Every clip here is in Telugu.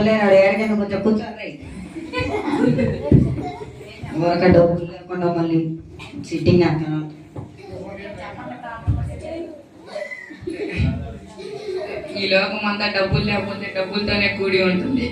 లేనాడు ఏడకైనా కొంచెం డబ్బులు లేకుండా మళ్ళీ సిట్టింగ్ అంటున్నాను ఈ లోకం అంతా డబ్బులు లేకపోతే డబ్బులతోనే కూడి ఉంటుంది.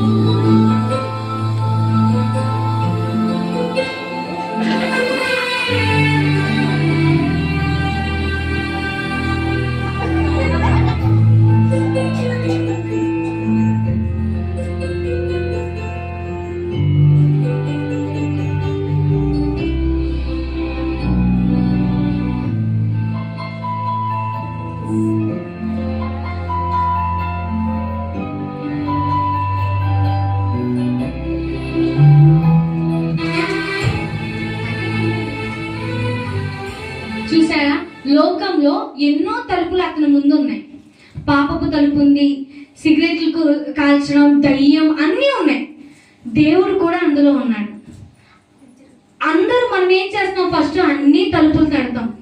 Mm-hmm. లోకంలో ఎన్నో తలుపులు అతని ముందు ఉన్నాయి పాపపు తలుపు ఉంది సిగరెట్లు కాల్చడం దయ్యం అన్నీ ఉన్నాయి. దేవుడు కూడా అందులో ఉన్నాడు. అందరూ మనం ఏం చేస్తాం ఫస్ట్ అన్ని తలుపులు తడతాం.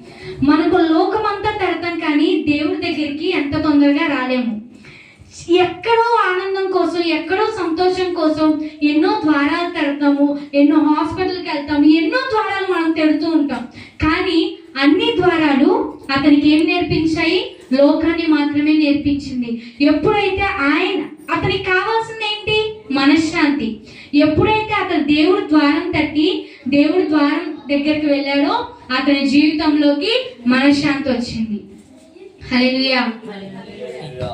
మనకు లోకం అంతా తడతాం కానీ దేవుడి దగ్గరికి ఎంత తొందరగా రాలేము. ఎక్కడో ఆనందం కోసం ఎక్కడో సంతోషం కోసం ఎన్నో ద్వారాలు తడతాము ఎన్నో హాస్పిటల్కి వెళ్తాము ఎన్నో ద్వారాలు మనం తెడుతూ ఉంటాం. ద్వారాలు అతనికి ఏం నేర్పించాయి? లోకాన్ని మాత్రమే నేర్పించింది. ఎప్పుడైతే ఆయన అతనికి కావాల్సింది ఏంటి? మనశ్శాంతి. ఎప్పుడైతే అతను దేవుడి ద్వారం తట్టి దేవుడి ద్వారం దగ్గరికి వెళ్ళాడో అతని జీవితంలోకి మనశ్శాంతి వచ్చింది. హలే